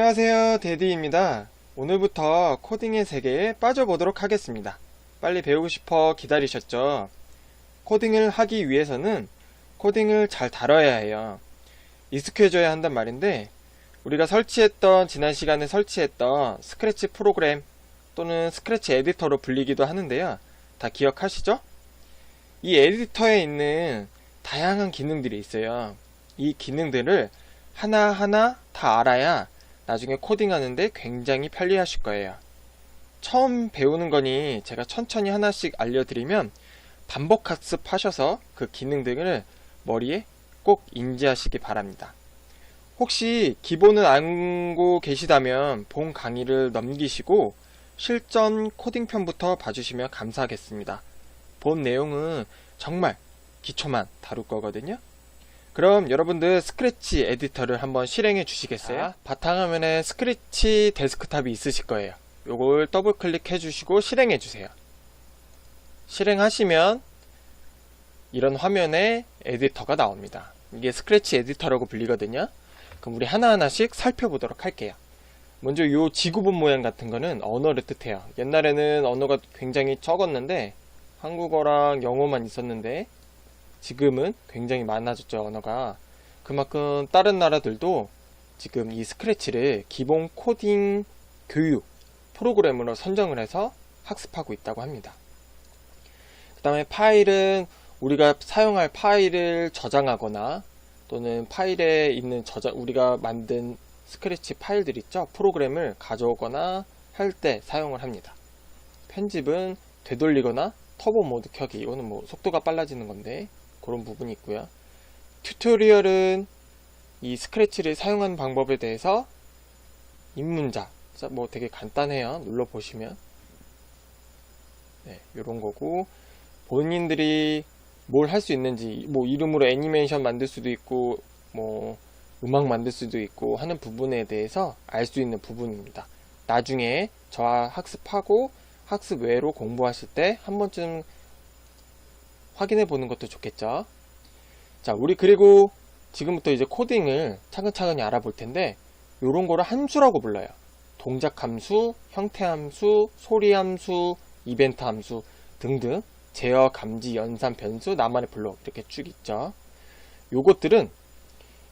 안녕하세요. 데디입니다. 오늘부터 코딩의 세계에 빠져보도록 하겠습니다. 빨리 배우고 싶어 기다리셨죠? 코딩을 하기 위해서는 코딩을 잘 다뤄야 해요. 익숙해져야 한단 말인데 우리가 설치했던 지난 시간에 설치했던 스크래치 프로그램 또는 스크래치 에디터로 불리기도 하는데요. 다 기억하시죠? 이 에디터에 있는 다양한 기능들이 있어요. 이 기능들을 하나하나 다 알아야 나중에 코딩하는데 굉장히 편리하실 거예요. 처음 배우는 거니 제가 천천히 하나씩 알려드리면 반복 학습하셔서 그 기능들을 머리에 꼭 인지하시기 바랍니다. 혹시 기본을 알고 계시다면 본 강의를 넘기시고 실전 코딩편부터 봐주시면 감사하겠습니다. 본 내용은 정말 기초만 다룰 거거든요. 그럼 여러분들 스크래치 에디터를 한번 실행해 주시겠어요? 바탕화면에 스크래치 데스크탑이 있으실 거예요. 요걸 더블 클릭해 주시고 실행해 주세요. 실행하시면 이런 화면에 에디터가 나옵니다. 이게 스크래치 에디터라고 불리거든요. 그럼 우리 하나하나씩 살펴보도록 할게요. 먼저 요 지구본 모양 같은 거는 언어를 뜻해요. 옛날에는 언어가 굉장히 적었는데 한국어랑 영어만 있었는데 지금은 굉장히 많아졌죠, 언어가. 그만큼 다른 나라들도 지금 이 스크래치를 기본 코딩 교육 프로그램으로 선정을 해서 학습하고 있다고 합니다. 그 다음에 파일은 우리가 사용할 파일을 저장하거나 또는 파일에 있는 저장, 우리가 만든 스크래치 파일들 있죠? 프로그램을 가져오거나 할 때 사용을 합니다. 편집은 되돌리거나 터보 모드 켜기. 이거는 뭐 속도가 빨라지는 건데 그런 부분이 있고요. 튜토리얼은 이 스크래치를 사용하는 방법에 대해서 입문자, 뭐 되게 간단해요. 눌러보시면. 네, 이런 거고, 본인들이 뭘 할 수 있는지, 뭐 이름으로 애니메이션 만들 수도 있고, 뭐 음악 만들 수도 있고 하는 부분에 대해서 알 수 있는 부분입니다. 나중에 저와 학습하고 학습 외로 공부하실 때 한 번쯤 확인해 보는 것도 좋겠죠. 자, 우리 그리고 지금부터 이제 코딩을 차근차근히 알아볼 텐데, 요런 거를 함수라고 불러요. 동작 함수, 형태 함수, 소리 함수, 이벤트 함수 등등, 제어, 감지, 연산, 변수, 나만의 블록 이렇게 쭉 있죠. 요것들은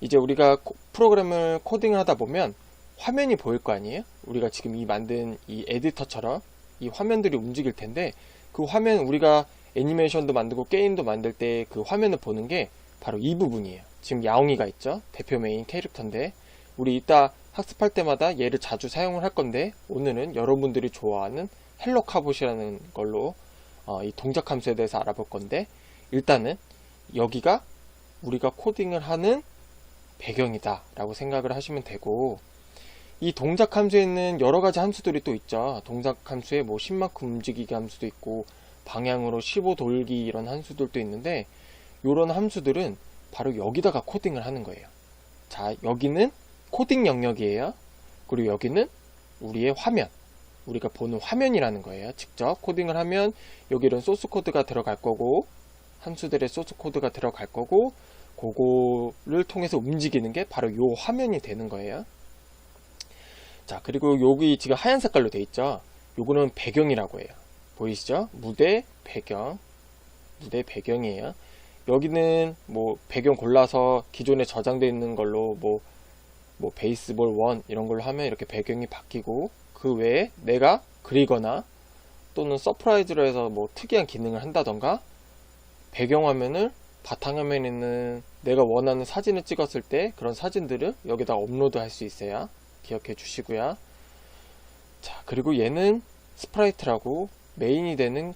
이제 우리가 코- 프로그램을 코딩을 하다 보면 화면이 보일 거 아니에요? 우리가 지금 이 만든 이 에디터처럼 이 화면들이 움직일 텐데 그 화면 우리가 애니메이션도 만들고 게임도 만들 때 그 화면을 보는 게 바로 이 부분이에요. 지금 야옹이가 있죠. 대표 메인 캐릭터인데 우리 이따 학습할 때마다 얘를 자주 사용을 할 건데 오늘은 여러분들이 좋아하는 헬로 카봇이라는 걸로 어, 이 동작 함수에 대해서 알아볼 건데 일단은 여기가 우리가 코딩을 하는 배경이다 라고 생각을 하시면 되고 이 동작 함수에 있는 여러 가지 함수들이 또 있죠. 동작 함수에 뭐 10만큼 움직이기 함수도 있고 방향으로 15 돌기 이런 함수들도 있는데 이런 함수들은 바로 여기다가 코딩을 하는 거예요. 자, 여기는 코딩 영역이에요. 그리고 여기는 우리의 화면. 우리가 보는 화면이라는 거예요. 직접 코딩을 하면 여기는 소스 코드가 들어갈 거고 함수들의 소스 코드가 들어갈 거고 그거를 통해서 움직이는 게 바로 요 화면이 되는 거예요. 자, 그리고 여기 지금 하얀 색깔로 돼 있죠. 요거는 배경이라고 해요. 보이시죠? 무대 배경. 무대 배경이에요. 여기는 뭐 배경 골라서 기존에 저장되어 있는 걸로 뭐, 뭐 베이스볼 1 이런 걸로 하면 이렇게 배경이 바뀌고 그 외에 내가 그리거나 또는 서프라이즈로 해서 뭐 특이한 기능을 한다던가 배경화면을 바탕화면에 있는 내가 원하는 사진을 찍었을 때 그런 사진들을 여기다 업로드 할 수 있어요. 기억해 주시고요. 자, 그리고 얘는 스프라이트라고 메인이 되는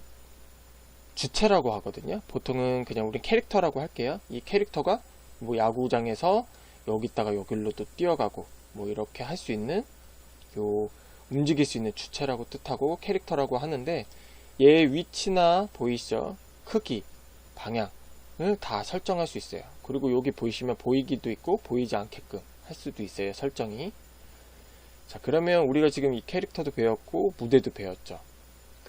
주체라고 하거든요. 보통은 그냥 우리 캐릭터라고 할게요. 이 캐릭터가 뭐 야구장에서 여기다가 여기로 또 뛰어가고 뭐 이렇게 할 수 있는 요 움직일 수 있는 주체라고 뜻하고 캐릭터라고 하는데 얘 위치나 보이시죠? 크기, 방향을 다 설정할 수 있어요. 그리고 여기 보이시면 보이기도 있고 보이지 않게끔 할 수도 있어요. 설정이. 자, 그러면 우리가 지금 이 캐릭터도 배웠고 무대도 배웠죠.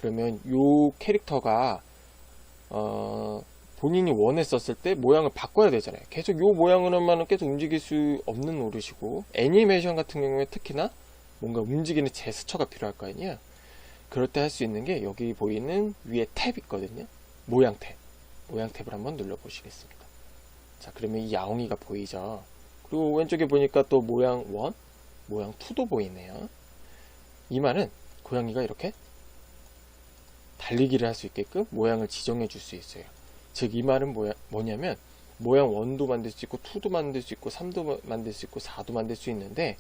그러면 요 캐릭터가 어, 본인이 원했었을 때 모양을 바꿔야 되잖아요. 계속 요 모양으로만 계속 움직일 수 없는 노릇이고 애니메이션 같은 경우에 특히나 뭔가 움직이는 제스처가 필요할 거 아니에요. 그럴 때 할 수 있는 게 여기 보이는 위에 탭 있거든요. 모양 탭. 모양 탭을 한번 눌러 보시겠습니다. 자, 그러면 이 야옹이가 보이죠. 그리고 왼쪽에 보니까 또 모양 1, 모양 2도 보이네요. 이 말은 고양이가 이렇게 달리기를 할 수 있게끔 모양을 지정해 줄 수 있어요. 즉, 이 말은 뭐야, 뭐냐면, 모양 1도 만들 수 있고, 2도 만들 수 있고, 3도 만들 수 있고, 4도 만들 수 있는데,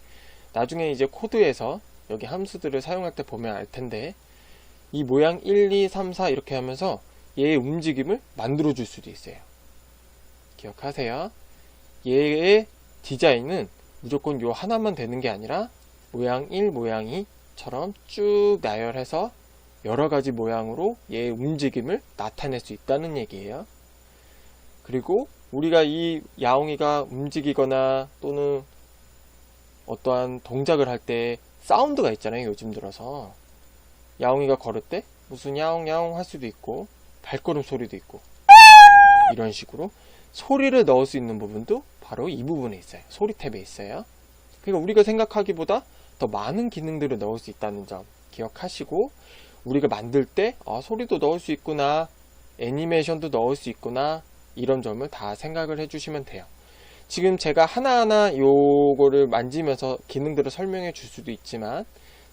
나중에 이제 코드에서 여기 함수들을 사용할 때 보면 알 텐데, 이 모양 1, 2, 3, 4 이렇게 하면서 얘의 움직임을 만들어 줄 수도 있어요. 기억하세요. 얘의 디자인은 무조건 요 하나만 되는 게 아니라 모양 1, 모양 2처럼 쭉 나열해서 여러 가지 모양으로 얘의 움직임을 나타낼 수 있다는 얘기예요. 그리고 우리가 이 야옹이가 움직이거나 또는 어떠한 동작을 할 때 사운드가 있잖아요. 요즘 들어서 야옹이가 걸을 때 무슨 야옹 야옹 할 수도 있고 발걸음 소리도 있고 이런 식으로 소리를 넣을 수 있는 부분도 바로 이 부분에 있어요. 소리 탭에 있어요. 그러니까 우리가 생각하기보다 더 많은 기능들을 넣을 수 있다는 점 기억하시고 우리가 만들 때 아, 소리도 넣을 수 있구나 애니메이션도 넣을 수 있구나 이런 점을 다 생각을 해주시면 돼요. 지금 제가 하나하나 요거를 만지면서 기능들을 설명해 줄 수도 있지만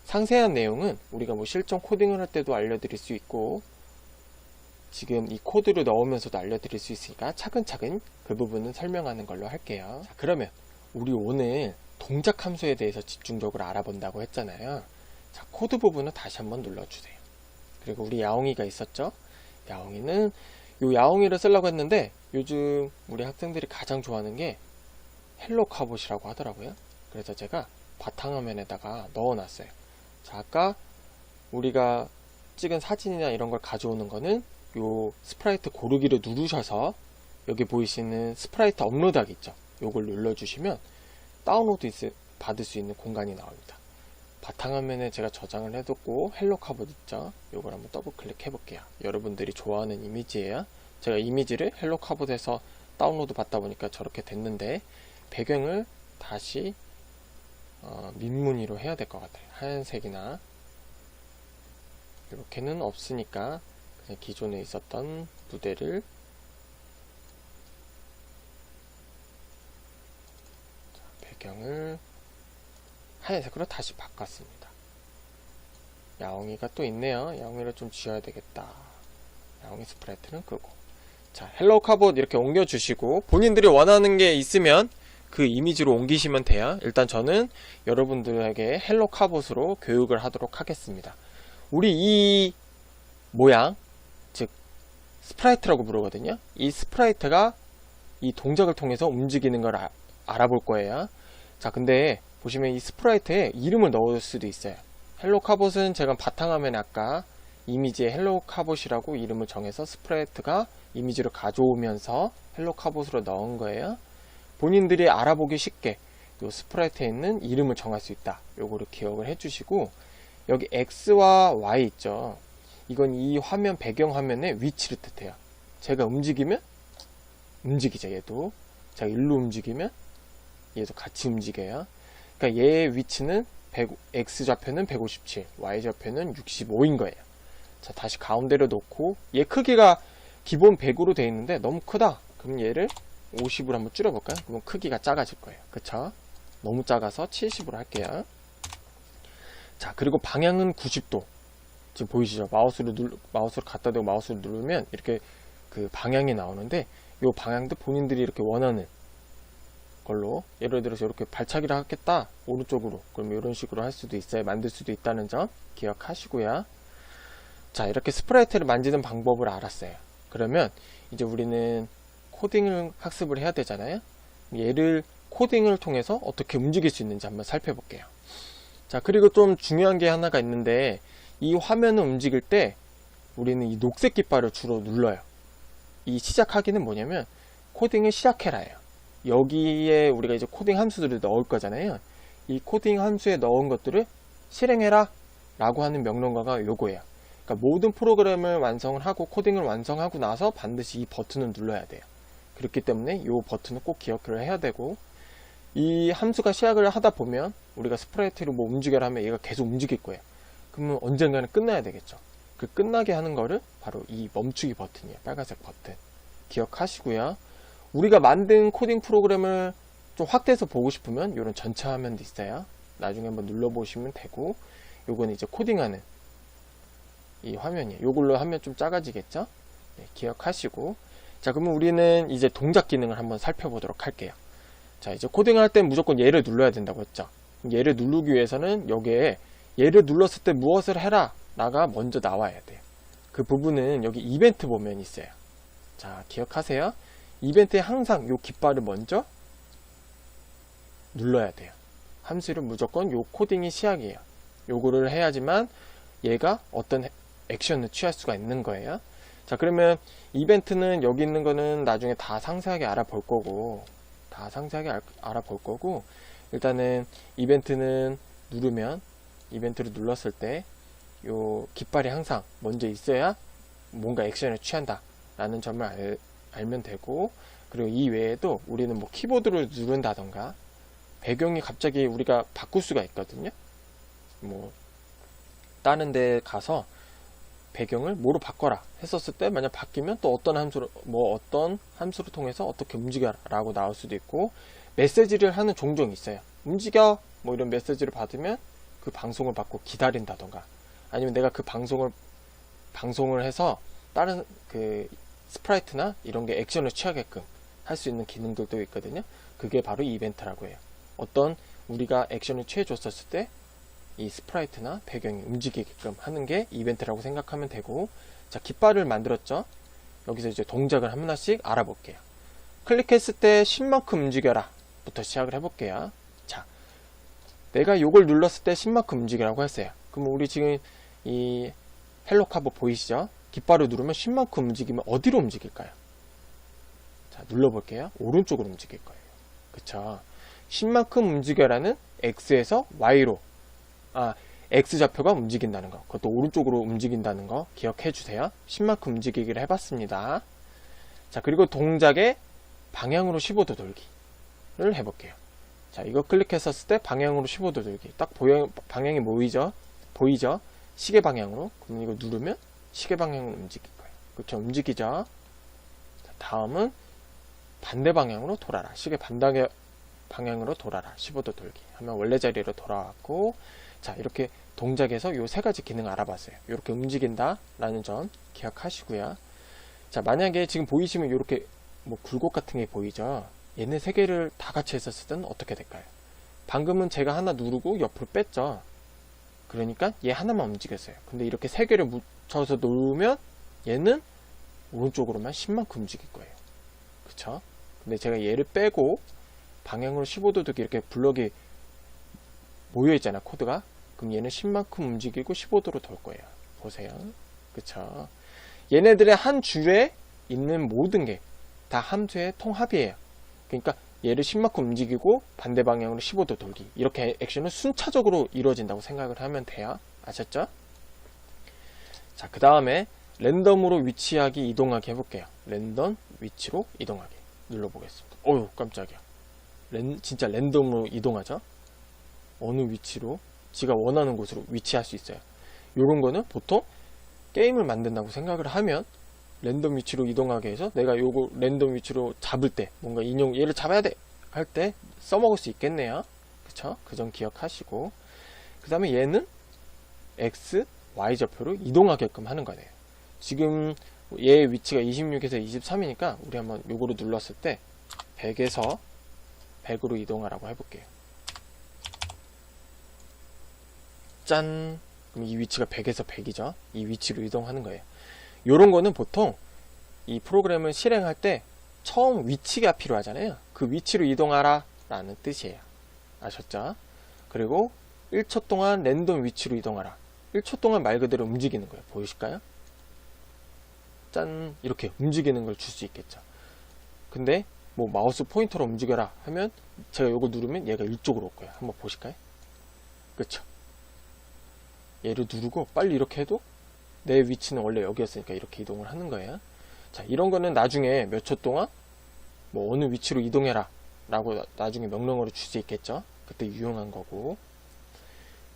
상세한 내용은 우리가 뭐 실전 코딩을 할 때도 알려드릴 수 있고 지금 이 코드를 넣으면서도 알려드릴 수 있으니까 차근차근 그 부분은 설명하는 걸로 할게요. 자, 그러면 우리 오늘 동작 함수에 대해서 집중적으로 알아본다고 했잖아요. 자, 코드 부분을 다시 한번 눌러주세요. 그리고 우리 야옹이가 있었죠? 야옹이는 요 야옹이를 쓰려고 했는데 요즘 우리 학생들이 가장 좋아하는 게 헬로 카봇이라고 하더라고요. 그래서 제가 바탕화면에다가 넣어놨어요. 자, 아까 우리가 찍은 사진이나 이런 걸 가져오는 거는 요 스프라이트 고르기를 누르셔서 여기 보이시는 스프라이트 업로드하기 있죠. 요걸 눌러주시면 다운로드 있- 받을 수 있는 공간이 나옵니다. 바탕화면에 제가 저장을 해뒀고 헬로 카봇 있죠. 요걸 한번 더블 클릭해 볼게요. 여러분들이 좋아하는 이미지예요. 제가 이미지를 헬로 카봇에서 다운로드 받다 보니까 저렇게 됐는데 배경을 다시 어, 민무늬로 해야 될 것 같아요. 하얀색이나 이렇게는 없으니까 그냥 기존에 있었던 무대를 자, 배경을 하얀색으로 다시 바꿨습니다. 야옹이가 또 있네요. 야옹이를 좀 지어야 되겠다. 야옹이 스프라이트는 끄고. 자, 헬로 카봇 이렇게 옮겨주시고, 본인들이 원하는 게 있으면 그 이미지로 옮기시면 돼요. 일단 저는 여러분들에게 헬로 카봇으로 교육을 하도록 하겠습니다. 우리 이 모양, 즉, 스프라이트라고 부르거든요. 이 스프라이트가 이 동작을 통해서 움직이는 걸 아- 알아볼 거예요. 자, 근데 보시면 이 스프라이트에 이름을 넣을 수도 있어요. 헬로 카봇은 제가 바탕화면에 아까 이미지에 헬로 카봇이라고 이름을 정해서 스프라이트가 이미지를 가져오면서 헬로 카봇으로 넣은 거예요. 본인들이 알아보기 쉽게 요 스프라이트에 있는 이름을 정할 수 있다. 요거를 기억을 해주시고 여기 X와 Y 있죠. 이건 이 화면 배경 화면의 위치를 뜻해요. 제가 움직이면 움직이죠. 얘도 제가 일로 움직이면 얘도 같이 움직여요. 그러니까 얘의 위치는 100, X 좌표는 157, Y 좌표는 65인 거예요. 자, 다시 가운데로 놓고 얘 크기가 기본 100으로 되어 있는데 너무 크다. 그럼 얘를 50으로 한번 줄여볼까요? 그러면 크기가 작아질 거예요. 그쵸? 너무 작아서 70으로 할게요. 자, 그리고 방향은 90도. 지금 보이시죠? 마우스를 눌, 마우스를 갖다 대고 마우스를 누르면 이렇게 그 방향이 나오는데 이 방향도 본인들이 이렇게 원하는 걸로 예를 들어서 이렇게 발차기를 하겠다 오른쪽으로. 그럼 이런 식으로 할 수도 있어요. 만들 수도 있다는 점 기억하시고요. 자 이렇게 스프라이트를 만지는 방법을 알았어요. 그러면 이제 우리는 코딩을 학습을 해야 되잖아요. 얘를 코딩을 통해서 어떻게 움직일 수 있는지 한번 살펴볼게요. 자 그리고 좀 중요한 게 하나가 있는데 이 화면을 움직일 때 우리는 이 녹색 깃발을 주로 눌러요. 이 시작하기는 뭐냐면 코딩을 시작해라예요 여기에 우리가 이제 코딩 함수들을 넣을 거잖아요. 이 코딩 함수에 넣은 것들을 실행해라 라고 하는 명령어가 요거예요. 그러니까 모든 프로그램을 완성을 하고 코딩을 완성하고 나서 반드시 이 버튼을 눌러야 돼요. 그렇기 때문에 이 버튼을 꼭 기억을 해야 되고 이 함수가 시작을 하다 보면 우리가 스프라이트로 뭐 움직여라 하면 얘가 계속 움직일 거예요. 그러면 언젠가는 끝나야 되겠죠. 그 끝나게 하는 거를 바로 이 멈추기 버튼이에요. 빨간색 버튼. 기억하시고요. 우리가 만든 코딩 프로그램을 좀 확대해서 보고 싶으면 이런 전체 화면도 있어요. 나중에 한번 눌러보시면 되고 요건 이제 코딩하는 이 화면이에요. 요걸로 하면 좀 작아지겠죠? 네, 기억하시고 자 그러면 우리는 이제 동작 기능을 한번 살펴보도록 할게요. 자 이제 코딩을 할때 무조건 얘를 눌러야 된다고 했죠. 얘를 누르기 위해서는 여기에 얘를 눌렀을 때 무엇을 해라 나가 먼저 나와야 돼요. 그 부분은 여기 이벤트 보면 있어요. 자 기억하세요. 이벤트에 항상 요 깃발을 먼저 눌러야 돼요. 함수를 무조건 요 코딩이 시작이에요. 요거를 해야지만 얘가 어떤 액션을 취할 수가 있는 거예요. 자, 그러면 이벤트는 여기 있는 거는 나중에 다 상세하게 알아볼 거고, 다 상세하게 알, 알아볼 거고, 일단은 이벤트는 누르면, 이벤트를 눌렀을 때, 요 깃발이 항상 먼저 있어야 뭔가 액션을 취한다. 라는 점을 알, 알면 되고, 그리고 이 외에도 우리는 뭐 키보드를 누른다던가, 배경이 갑자기 우리가 바꿀 수가 있거든요. 뭐, 다른 데 가서 배경을 뭐로 바꿔라 했었을 때 만약 바뀌면 또 어떤 함수로 뭐 어떤 함수를 통해서 어떻게 움직여라라고 나올 수도 있고 메시지를 하는 종종 있어요. 움직여 뭐 이런 메시지를 받으면 그 방송을 받고 기다린다던가 아니면 내가 그 방송을 방송을 해서 다른 그 스프라이트나 이런 게 액션을 취하게끔 할 수 있는 기능들도 있거든요. 그게 바로 이벤트라고 해요. 어떤 우리가 액션을 취해 줬었을 때 이 스프라이트나 배경이 움직이게끔 하는 게 이벤트라고 생각하면 되고 자 깃발을 만들었죠? 여기서 이제 동작을 하나씩 알아볼게요. 클릭했을 때 10만큼 움직여라 부터 시작을 해볼게요. 자 내가 요걸 눌렀을 때 10만큼 움직이라고 했어요. 그럼 우리 지금 이 헬로 카보 보이시죠 깃발을 누르면 10만큼 움직이면 어디로 움직일까요 자 눌러볼게요 오른쪽으로 움직일 거예요 그쵸 10만큼 움직여라는 X에서 Y로 아, X좌표가 움직인다는 거. 그것도 오른쪽으로 움직인다는 거 기억해 주세요. 10만큼 움직이기를 해봤습니다. 자, 그리고 동작의 방향으로 15도 돌기를 해볼게요. 자, 이거 클릭했었을 때 방향으로 15도 돌기. 딱 보여, 방향이 보이죠? 보이죠? 시계 방향으로. 그럼 이거 누르면 시계 방향으로 움직일 거예요. 그렇죠? 움직이죠? 자, 다음은 반대 방향으로 돌아라. 시계 반대 방향으로 돌아라. 15도 돌기. 하면 원래 자리로 돌아왔고, 자, 이렇게 동작에서 요 세 가지 기능을 알아봤어요. 이렇게 움직인다 라는 점 기억하시고요. 자, 만약에 지금 보이시면 이렇게 뭐 굴곡 같은 게 보이죠? 얘네 세 개를 다 같이 했었을 때는 어떻게 될까요? 방금은 제가 하나 누르고 옆으로 뺐죠? 그러니까 얘 하나만 움직였어요. 근데 이렇게 세 개를 묻혀서 놓으면 얘는 오른쪽으로만 10만큼 움직일 거예요. 그쵸? 근데 제가 얘를 빼고 방향으로 15도 두기 이렇게 블럭이 모여 있잖아 코드가 그럼 얘는 10만큼 움직이고 15도로 돌 거예요 보세요 그쵸 얘네들의 한 줄에 있는 모든 게 다 함수의 통합이에요 그러니까 얘를 10만큼 움직이고 반대 방향으로 15도 돌기. 이렇게 액션은 순차적으로 이루어진다고 생각을 하면 돼요. 아셨죠? 자 그 다음에 랜덤으로 위치하기 이동하기 해볼게요. 랜덤 위치로 이동하기. 눌러보겠습니다. 어휴 깜짝이야. 랜, 진짜 랜덤으로 이동하죠? 어느 위치로? 지가 원하는 곳으로 위치할 수 있어요. 요런 거는 보통 게임을 만든다고 생각을 하면 랜덤 위치로 이동하게 해서 내가 요거 랜덤 위치로 잡을 때 뭔가 인용 얘를 잡아야 돼 할 때 써먹을 수 있겠네요. 그쵸? 그 점 기억하시고 그 다음에 얘는 X, Y 좌표로 이동하게끔 하는 거네요. 지금 얘 위치가 26에서 23이니까 우리 한번 요거를 눌렀을 때 100에서 100으로 이동하라고 해볼게요. 짠! 그럼 이 위치가 100에서 100이죠. 이 위치로 이동하는 거예요. 요런 거는 보통 이 프로그램을 실행할 때 처음 위치가 필요하잖아요. 그 위치로 이동하라 라는 뜻이에요. 아셨죠? 그리고 1초 동안 랜덤 위치로 이동하라. 1초 동안 말 그대로 움직이는 거예요. 보이실까요? 짠! 이렇게 움직이는 걸 줄 수 있겠죠. 근데 뭐 마우스 포인터로 움직여라 하면 제가 요거 누르면 얘가 이쪽으로 올 거예요. 한번 보실까요? 그쵸? 얘를 누르고 빨리 이렇게 해도 내 위치는 원래 여기였으니까 이렇게 이동을 하는 거예요. 자, 이런 거는 나중에 몇 초 동안 뭐 어느 위치로 이동해라 라고 나- 나중에 명령어로 줄 수 있겠죠. 그때 유용한 거고.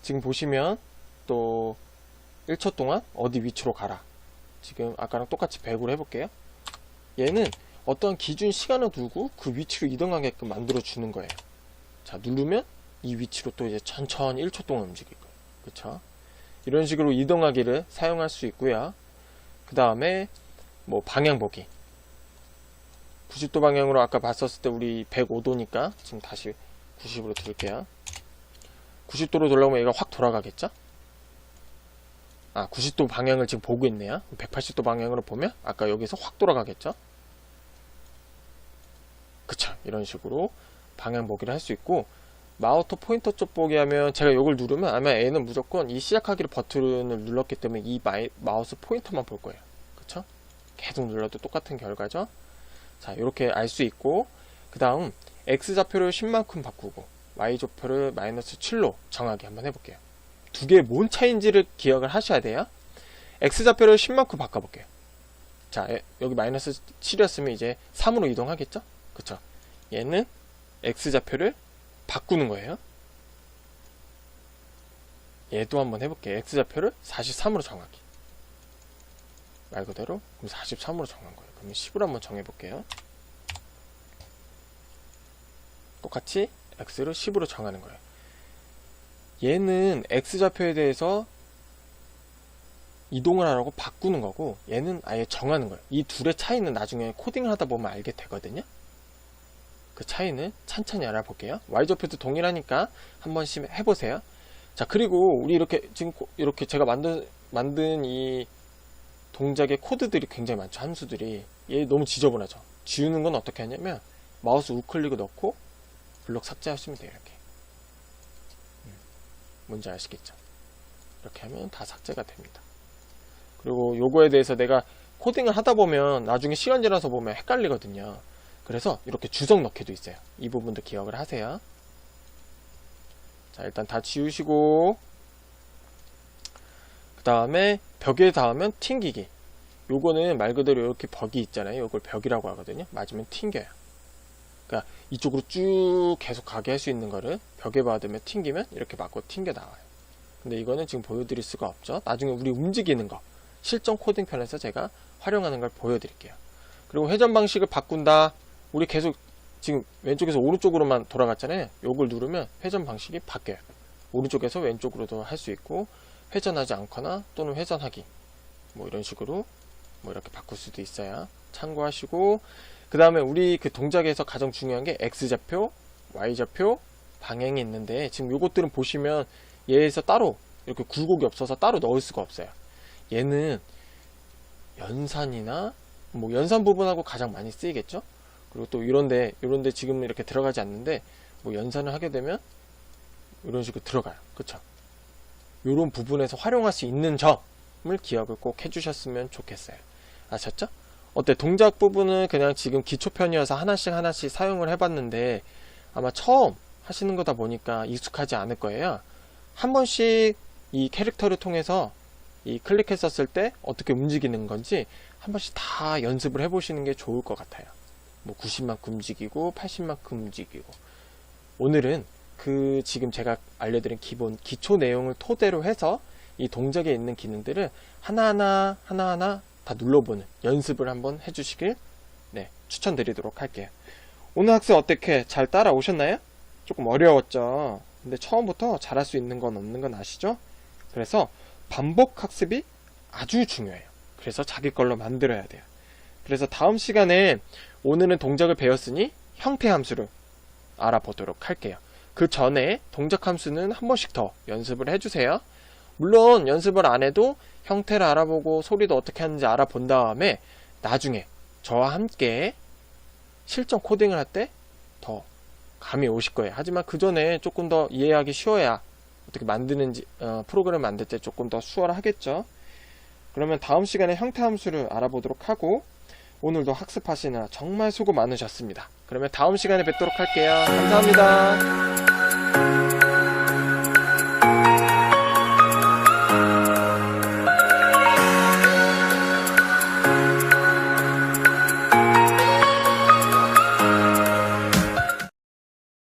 지금 보시면 또 1초 동안 어디 위치로 가라. 지금 아까랑 똑같이 100으로 해볼게요. 얘는 어떤 기준 시간을 두고 그 위치로 이동하게끔 만들어 주는 거예요. 자, 누르면 이 위치로 또 이제 천천히 1초 동안 움직일 거예요. 그쵸? 이런 식으로 이동하기를 사용할 수 있고요. 그 다음에 뭐 방향 보기. 90도 방향으로 아까 봤었을 때 우리 105도니까 지금 다시 90으로 들을게요. 90도로 돌아오면 얘가 확 돌아가겠죠? 아, 90도 방향을 지금 보고 있네요. 180도 방향으로 보면 아까 여기서 확 돌아가겠죠? 그쵸. 이런 식으로 방향 보기를 할 수 있고 마우터 포인터 쪽 보기 하면 제가 이걸 누르면 아마 얘는 무조건 이 시작하기를 버튼을 눌렀기 때문에 이 마이, 마우스 포인터만 볼 거예요. 그쵸? 계속 눌러도 똑같은 결과죠. 자, 이렇게 알 수 있고 그 다음 X좌표를 10만큼 바꾸고 Y좌표를 마이너스 7로 정하게 한번 해볼게요. 두 개의 뭔 차이인지를 기억을 하셔야 돼요. X좌표를 10만큼 바꿔볼게요. 자, 에- 여기 마이너스 7이었으면 이제 3으로 이동하겠죠? 그쵸? 얘는 X좌표를 바꾸는 거예요. 얘도 한번 해볼게요. X좌표를 43으로 정하기. 말 그대로 그럼 43으로 정한 거예요. 그러면 10으로 한번 정해볼게요. 똑같이 X를 10으로 정하는 거예요. 얘는 X좌표에 대해서 이동을 하라고 바꾸는 거고 얘는 아예 정하는 거예요. 이 둘의 차이는 나중에 코딩을 하다 보면 알게 되거든요. 그 차이는 천천히 알아볼게요. Y좌표도 동일하니까 한 번씩 해보세요. 자, 그리고 우리 이렇게 지금 코- 이렇게 제가 만든 만든 이 동작의 코드들이 굉장히 많죠. 함수들이. 얘 너무 지저분하죠. 지우는 건 어떻게 하냐면 마우스 우클릭을 넣고 블록 삭제하시면 돼요. 이렇게. 음, 뭔지 아시겠죠? 이렇게 하면 다 삭제가 됩니다. 그리고 요거에 대해서 내가 코딩을 하다 보면 나중에 시간 지나서 보면 헷갈리거든요. 그래서 이렇게 주석 넣기도 있어요. 이 부분도 기억을 하세요. 자, 일단 다 지우시고 그 다음에 벽에 닿으면 튕기기. 요거는 말 그대로 이렇게 벽이 있잖아요. 요걸 벽이라고 하거든요. 맞으면 튕겨요. 그러니까 이쪽으로 쭉 계속 가게 할 수 있는 거를 벽에 받으면 튕기면 이렇게 맞고 튕겨 나와요. 근데 이거는 지금 보여드릴 수가 없죠. 나중에 우리 움직이는 거 실전 코딩 편에서 제가 활용하는 걸 보여드릴게요. 그리고 회전 방식을 바꾼다. 우리 계속 지금 왼쪽에서 오른쪽으로만 돌아갔잖아요. 요걸 누르면 회전 방식이 바뀌어요. 오른쪽에서 왼쪽으로도 할 수 있고 회전하지 않거나 또는 회전하기 뭐 이런 식으로 뭐 이렇게 바꿀 수도 있어요. 참고하시고 그 다음에 우리 그 동작에서 가장 중요한 게 X좌표, Y좌표, 방향이 있는데 지금 요것들은 보시면 얘에서 따로 이렇게 굴곡이 없어서 따로 넣을 수가 없어요. 얘는 연산이나 뭐 연산 부분하고 가장 많이 쓰이겠죠? 그리고 또 이런데 이런데 지금 이렇게 들어가지 않는데 뭐 연산을 하게 되면 이런 식으로 들어가요. 그쵸? 이런 부분에서 활용할 수 있는 점을 기억을 꼭 해주셨으면 좋겠어요. 아셨죠? 어때? 동작 부분은 그냥 지금 기초편이어서 하나씩 하나씩 사용을 해봤는데 아마 처음 하시는 거다 보니까 익숙하지 않을 거예요. 한 번씩 이 캐릭터를 통해서 이 클릭했었을 때 어떻게 움직이는 건지 한 번씩 다 연습을 해보시는 게 좋을 것 같아요. 뭐 90만큼 움직이고 80만큼 움직이고 오늘은 그 지금 제가 알려드린 기본 기초 내용을 토대로 해서 이 동작에 있는 기능들을 하나하나 하나하나 다 눌러보는 연습을 한번 해주시길 네 추천드리도록 할게요. 오늘 학습 어떻게 잘 따라오셨나요? 조금 어려웠죠. 근데 처음부터 잘할 수 있는 건 없는 건 아시죠? 그래서 반복 학습이 아주 중요해요. 그래서 자기 걸로 만들어야 돼요. 그래서 다음 시간에 오늘은 동작을 배웠으니 형태 함수를 알아보도록 할게요. 그 전에 동작 함수는 한 번씩 더 연습을 해주세요. 물론 연습을 안 해도 형태를 알아보고 소리도 어떻게 하는지 알아본 다음에 나중에 저와 함께 실전 코딩을 할 때 더 감이 오실 거예요. 하지만 그 전에 조금 더 이해하기 쉬워야 어떻게 만드는지 어, 프로그램 만들 때 조금 더 수월하겠죠. 그러면 다음 시간에 형태 함수를 알아보도록 하고 오늘도 학습하시느라 정말 수고 많으셨습니다. 그러면 다음 시간에 뵙도록 할게요. 감사합니다.